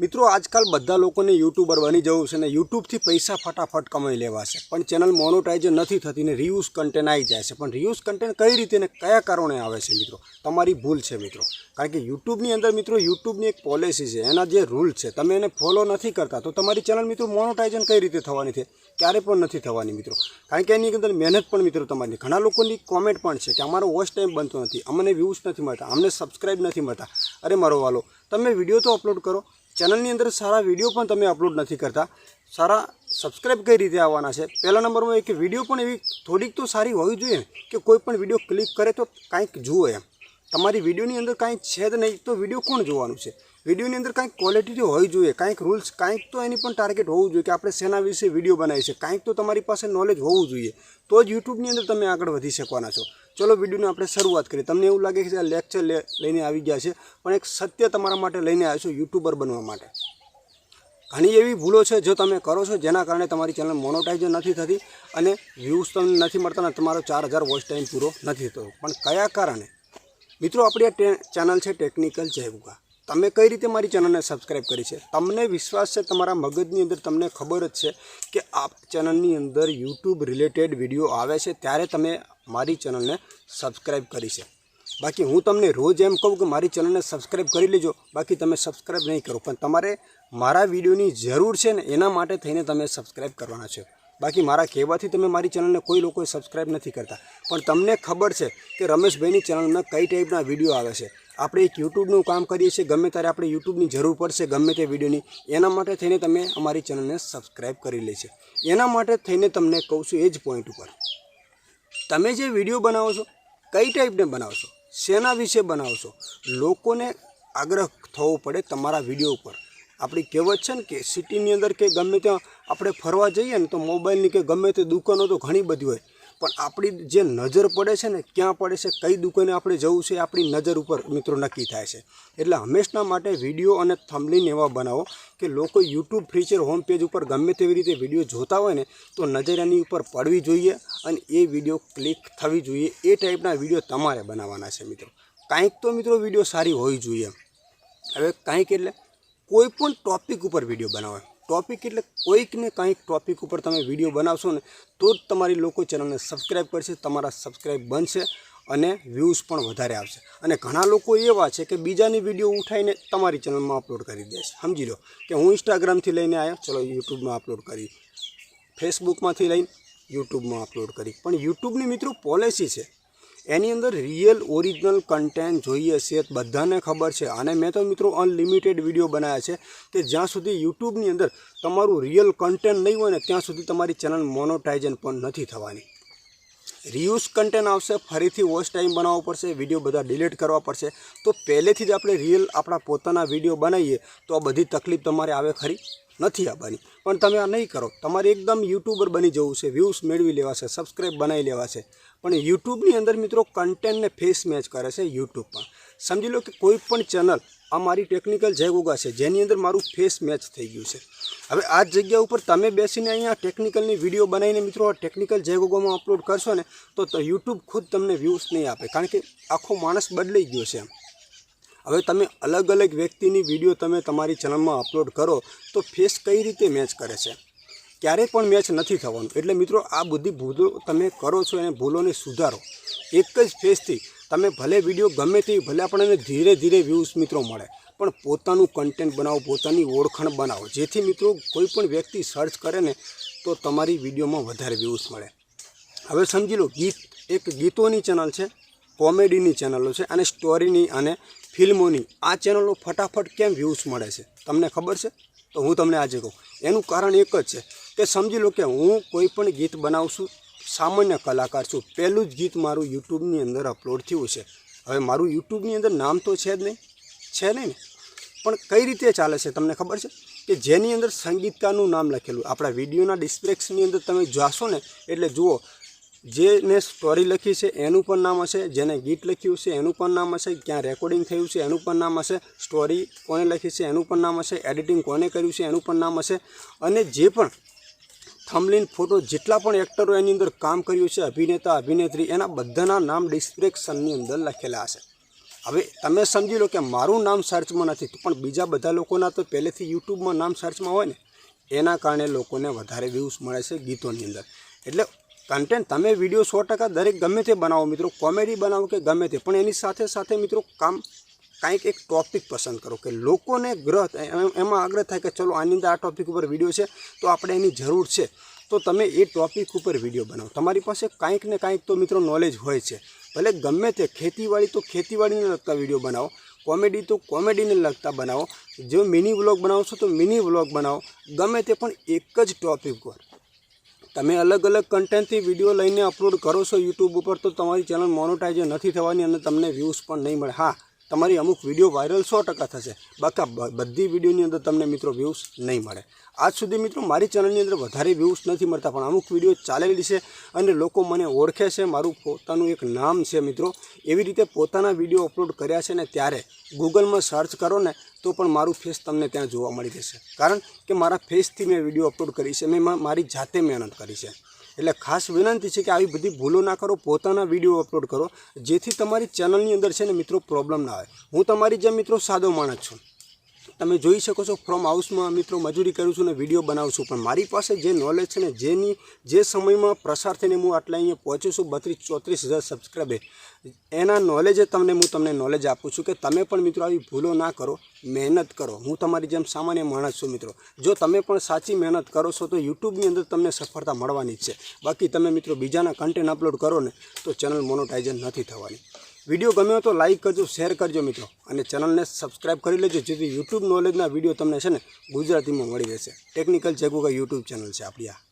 મિત્રો, આજકાલ બધા લોકોને યુટ્યુબર બની જવું છે ને યુટ્યુબથી પૈસા ફટાફટ કમાઈ લેવા છે પણ ચેનલ મોનોટાઈઝ નથી થતી ને રિયુઝ કન્ટેન્ટ આવી જાય છે. પણ રિયુઝ કન્ટેન્ટ કઈ રીતે ને કયા કારણે આવે છે મિત્રો? તમારી ભૂલ છે મિત્રો. કારણ કે યુટ્યુબની અંદર મિત્રો યુટ્યુબની એક પોલિસી છે, એના જે રૂલ છે, તમે એને ફોલો નથી કરતા, તો તમારી ચેનલ મિત્રો મોનોટાઈઝન કઈ રીતે થવાની છે? ક્યારે પણ નથી થવાની મિત્રો. કારણ કે એની અંદર મહેનત પણ મિત્રો તમારી. ઘણા લોકોની કોમેન્ટ પણ છે કે અમારો વોચ ટાઈમ બનતો નથી, અમને વ્યૂઝ નથી મળતા, અમને સબસ્ક્રાઈબ નથી મળતા. અરે મારો વાલો, તમે વીડિયો તો અપલોડ કરો ચેનલની અંદર સારા વીડિયો પણ તમે અપલોડ નથી કરતા. સારા સબસ્ક્રાઈબ કઈ રીતે આવવાના છે? પહેલા નંબરમાં એક વીડિયો પણ એવી થોડીક તો સારી હોવી જોઈએ કે કોઈ પણ વીડિયો ક્લિક કરે તો કાંઈક જુઓ એમ. તમારી વિડીયોની અંદર કાંઈ છે જ નહીં તો વીડિયો કોણ જોવાનું છે? વિડીયોની અંદર કાંઈક ક્વોલિટી હોવી જોઈએ, કાંઈક રૂલ્સ કાંઈક તો એની પણ ટાર્ગેટ હોવું જોઈએ કે આપણે શેના વિશે વીડિયો બનાવી છે કાંઈક તો તમારી પાસે નોલેજ હોવું જોઈએ. તો જ યુટ્યુબની અંદર તમે આગળ વધી શકવાના છો. ચલો વિડીયોની આપણે શરૂઆત કરીએ. તમને એવું લાગે કે આ લેક્ચર લઈને આવી ગયા છે, પણ એક સત્ય તમારા માટે લઈને આવ્યો છું યુટ્યુબર બનવા માટે. ઘણી એવી ભૂલો છે જો તમે કરો છો, જેના કારણે તમારી ચેનલ મોનોટાઈઝ નથી થતી અને વ્યૂઝ તમને નથી મળતા અને તમારો ચાર હજાર વોચ ટાઈમ પૂરો નથી થતો. પણ કયા કારણે? મિત્રો, આપણી આ ચેનલ છે ટેકનિકલ જયગુગા તમે કઈ રીતે મારી ચેનલને સબસ્ક્રાઈબ કરી છે? તમને વિશ્વાસ છે તમારા મગજની અંદર તમને ખબર જ છે કે આ ચેનલની અંદર યુટ્યુબ રિલેટેડ વીડિયો આવે છે, ત્યારે તમે મારી ચેનલને સબસ્ક્રાઈબ કરી છે. બાકી હું તમને રોજ એમ કહું કે મારી ચેનલને સબસ્ક્રાઈબ કરી લેજો. બાકી તમે સબસ્ક્રાઈબ નહીં કરો. પણ તમારે મારા વિડીયોની જરૂર છે ને એના માટે થઈને તમે સબસ્ક્રાઈબ કરવાના છે. બાકી મારા કહેવાથી તમે મારી ચેનલને કોઈ લોકોએ સબસ્ક્રાઈબ નથી કરતા. પણ તમને ખબર છે કે રમેશભાઈની ચેનલમાં કઈ ટાઈપના વીડિયો આવે છે. આપણે એક યુટ્યુબનું કામ કરીએ છીએ. ગમે ત્યારે આપણે યુટ્યુબની જરૂર પડશે, ગમે તે વિડીયોની, એના માટે થઈને તમે અમારી ચેનલને સબસ્ક્રાઈબ કરી લે છે. એના માટે થઈને તમને કહું છું એ જ પોઈન્ટ ઉપર. તમે જે વીડિયો બનાવો છો, કઈ ટાઈપને બનાવો છો, શેના વિશે બનાવો છો, લોકોને આગ્રહ થવો પડે તમારા વીડિયો ઉપર. આપણી કહેવત છે ને કે સિટીની અંદર કે ગમે ત્યાં આપણે ફરવા જઈએ ને તો મોબાઈલની કે ગમે તે દુકાનો તો ઘણી બધી હોય. પણ આપણી જે નજર પડે છે ને, ક્યાં પડે છે, કઈ દુકાને આપણે જવું છે આપણી નજર ઉપર મિત્રો નક્કી થાય છે. એટલે હંમેશના માટે વીડિયો અને થમલીન એવા બનાવો કે લોકો યુટ્યુબ, ફીચર હોમ પેજ ઉપર ગમે તેવી રીતે વીડિયો જોતા હોય ને, તો નજર એની ઉપર પડવી જોઈએ અને એ વીડિયો ક્લિક થવી જોઈએ. એ ટાઈપના વીડિયો તમારે બનાવવાના છે મિત્રો. કાંઈક તો મિત્રો વીડિયો સારી હોવી જોઈએ. હવે કાંઈક એટલે કોઈ પણ ટોપિક ઉપર વીડિયો બનાવો. ટોપિક એટલે કોઈકને કંઈક ટોપિક ઉપર તમે વીડિયો બનાવશો ને, તો જ તમારી લોકો ચેનલને સબસ્ક્રાઈબ કરશે, તમારા સબસ્ક્રાઈબ બનશે અને વ્યૂઝ પણ વધારે આવશે. અને ઘણા લોકો એવા છે કે બીજાની વીડિયો ઉઠાવીને તમારી ચેનલમાં અપલોડ કરી દે છે. સમજી લો કે હું ઇન્સ્ટાગ્રામથી લઈને આવ્યો ચલો યુટ્યુબમાં અપલોડ કરી, ફેસબુકમાંથી લઈને યુટ્યુબમાં અપલોડ કરી. પણ યુટ્યુબની મિત્રો પોલિસી છે એની અંદર રિયલ ઓરિજિનલ કન્ટેન્ટ જોઈએ છે, બધાને ખબર છે. અને મેં તો મિત્રો અનલિમિટેડ વીડિયો બનાવ્યા છે કે જ્યાં સુધી યુટ્યુબની અંદર તમારું રિયલ કન્ટેન્ટ નહીં હોય ને, ત્યાં સુધી તમારી ચેનલ મોનોટાઇઝન પણ નથી થવાની. રિયુઝ કન્ટેન્ટ આવશે, ફરીથી વોચ ટાઈમ બનાવવો પડશે વીડિયો બધા ડિલીટ કરવા પડશે. તો પહેલેથી જ આપણે રિયલ આપણા પોતાના વીડિયો બનાવીએ, તો આ બધી તકલીફ તમારે આવે ખરી? નથી આવવાની. પણ તમે આ નહીં કરો. તમારે એકદમ યુટ્યુબર બની જવું છે વ્યૂઝ મેળવી લેવા છે સબસ્ક્રાઈબ બનાવી લેવા છે. પણ યુટ્યુબની અંદર મિત્રો કન્ટેન્ટને ફેસ મેચ કરે છે યુટ્યુબ પણ. સમજી લો કે કોઈ પણ ચેનલ આ મારી ટેકનિકલ જય ગોગા છે, જેની અંદર મારું ફેસ મેચ થઈ ગયું છે. હવે આ જગ્યા ઉપર તમે બેસીને અહીંયા ટેકનિકલની વીડિયો બનાવીને મિત્રો ટેકનિકલ જય અપલોડ કરશો ને, તો યુટ્યુબ ખુદ તમને વ્યૂઝ નહીં આપે. કારણ કે આખો માણસ બદલાઈ ગયો છે એમ. હવે તમે અલગ અલગ વ્યક્તિની વીડિયો તમે તમારી ચેનલમાં અપલોડ કરો, તો ફેસ કઈ રીતે મેચ કરે છે? ક્યારેય પણ મેચ નથી થવાનું. એટલે મિત્રો, આ બધી ભૂલો તમે કરો છો અને ભૂલોને સુધારો. એક જ ફેસથી તમે ભલે વીડિયો ગમે તે, ભલે આપણને ધીરે ધીરે વ્યૂઝ મિત્રો મળે, પણ પોતાનું કન્ટેન્ટ બનાવો, પોતાની ઓળખાણ બનાવો. જેથી મિત્રો, કોઈ પણ વ્યક્તિ સર્ચ કરે ને, તો તમારી વિડીયોમાં વધારે વ્યૂઝ મળે. હવે સમજી લો, ગીત એક ગીતોની ચેનલ છે કોમેડીની ચેનલો છે, અને સ્ટોરીની અને ફિલ્મોની આ ચેનલો ફટાફટ કેમ વ્યૂઝ મળે છે? તમને ખબર છે? તો હું તમને આજે કહું. એનું કારણ એક જ છે કે સમજી લો કે હું કોઈ પણ ગીત બનાવું છું, સામાન્ય કલાકાર છું, પહેલું જ ગીત મારું યુટ્યુબની અંદર અપલોડ થયું છે. હવે મારું યુટ્યુબની અંદર નામ તો છે જ નહીં, છે નહીં ને? પણ કઈ રીતે ચાલે છે તમને ખબર છે? કે જેની અંદર સંગીતકારનું નામ લખેલું, આપણા વિડીયોના ડિસ્ક્રિપ્શનની અંદર તમે જોશો ને, એટલે જુઓ જેને સ્ટોરી લખી છે, એનું પણ નામ હશે. જેને ગીત લખ્યું છે, એનું પણ નામ હશે. ક્યાં રેકોર્ડિંગ થયું છે, એનું પણ નામ હશે. સ્ટોરી કોને લખી છે, એનું પણ નામ હશે. એડિટિંગ કોને કર્યું છે, એનું પણ નામ હશે. અને જે પણ થમલીન ફોટો જેટલા પણ એક્ટરો એની અંદર કામ કર્યું છે, અભિનેતા, અભિનેત્રી, એના બધાના નામ ડિસ્ક્રિપ્શનની અંદર લખેલા હશે. હવે તમે સમજી લો કે મારું નામ સર્ચમાં નથી પણ બીજા બધા લોકોના તો પહેલેથી યુટ્યુબમાં નામ સર્ચમાં હોય ને, એના કારણે લોકોને વધારે વ્યૂઝ મળે છે ગીતોની અંદર. એટલે કન્ટેન્ટ તમે વીડિયો સો ટકા દરેક ગમે તે બનાવો મિત્રો. કોમેડી બનાવો કે ગમે તે. પણ એની સાથે સાથે મિત્રો કામ કાંઈક એક ટોપિક પસંદ કરો કે લોકોને ગ્રહ એમ- આગ્રહ થાય કે ચલો આની અંદર આ ટોપિક ઉપર વીડિયો છે, તો આપણે એની જરૂર છે. તો તમે એ ટોપિક ઉપર વીડિયો બનાવો. તમારી પાસે કાંઈક ને કાંઈક તો મિત્રો નોલેજ હોય છે. ભલે ગમે તે ખેતીવાડી તો ખેતીવાડીને લગતા વીડિયો બનાવો. કોમેડી તો કોમેડીને લગતા બનાવો. જો મિની વ્લોગ બનાવો છો તો મિની વ્લોગ બનાવો. ગમે તે પણ એક જ ટોપિક પર. તમે અલગ અલગ કન્ટેન્ટથી વીડિયો લઈને અપલોડ કરો છો યુટ્યુબ ઉપર, તો તમારી ચેનલ મોનોટાઈઝ નથી થવાની અને તમને વ્યૂઝ પણ નહીં મળે. હા તમારી અમુક વીડિયો વાયરલ સો ટકા થશે. બાકી બધી વિડીયોની અંદર તમને મિત્રો વ્યૂઝ નહીં મળે. આજ સુધી મિત્રો મારી ચેનલની અંદર વધારે વ્યૂઝ નથી મળતા, પણ અમુક વીડિયો ચાલેલી છે અને લોકો મને ઓળખે છે. મારું પોતાનું એક નામ છે મિત્રો. એવી રીતે પોતાના વીડિયો અપલોડ કર્યા છે ને ત્યારે ગૂગલમાં સર્ચ કરો ને તો પણ મારું ફેસ તમને ત્યાં જોવા મળી જશે. કારણ કે મારા ફેસથી મેં વીડિયો અપલોડ કરી છે. મા- મારી જાતે મહેનત કરી છે. એટલે ખાસ વિનંતી છે કે આવી બધી ભૂલો ના કરો, પોતાના વીડિયો અપલોડ કરો, જેથી તમારી ચેનલની અંદર છે ને મિત્રો પ્રોબ્લેમ ના આવે. હું તમારી જેમ મિત્રો સાદો માણસ છું. તમે જોઈ શકો છો ફ્રોમ હાઉસમાં મિત્રો મજૂરી કરું છું ને વીડિયો બનાવું છું. પણ મારી પાસે જે નોલેજ છે ને, જેની જે સમયમાં પ્રસાર થઈને હું આટલા અહીંયા પહોંચ્યું છું, બત્રીસ, ચોત્રીસ હજાર સબસ્ક્રાઈબર એના નોલેજે તમને, હું તમને નોલેજ આપું છું કે તમે પણ મિત્રો આવી ભૂલો ના કરો, મહેનત કરો. હું તમારી જેમ સામાન્ય માણસ છું મિત્રો. જો તમે પણ સાચી મહેનત કરો છો, તો યુટ્યુબની અંદર તમને સફળતા મળવાની જ છે. બાકી તમે મિત્રો બીજાના કન્ટેન્ટ અપલોડ કરો ને, તો ચેનલ મોનોટાઇઝન નથી થવાની. વીડિયો ગમ્યો તો લાઇક કરજો શેર કરજો મિત્રો. અને ચેનલને સબસ્ક્રાઇબ કરી લેજો, જેથી યુટ્યુબ નોલેજના વીડિયો તમને છે ને ગુજરાતીમાં મળી રહેશે. ટેકનિકલ જગુગા યુટ્યુબ ચેનલ છે આપણી આ.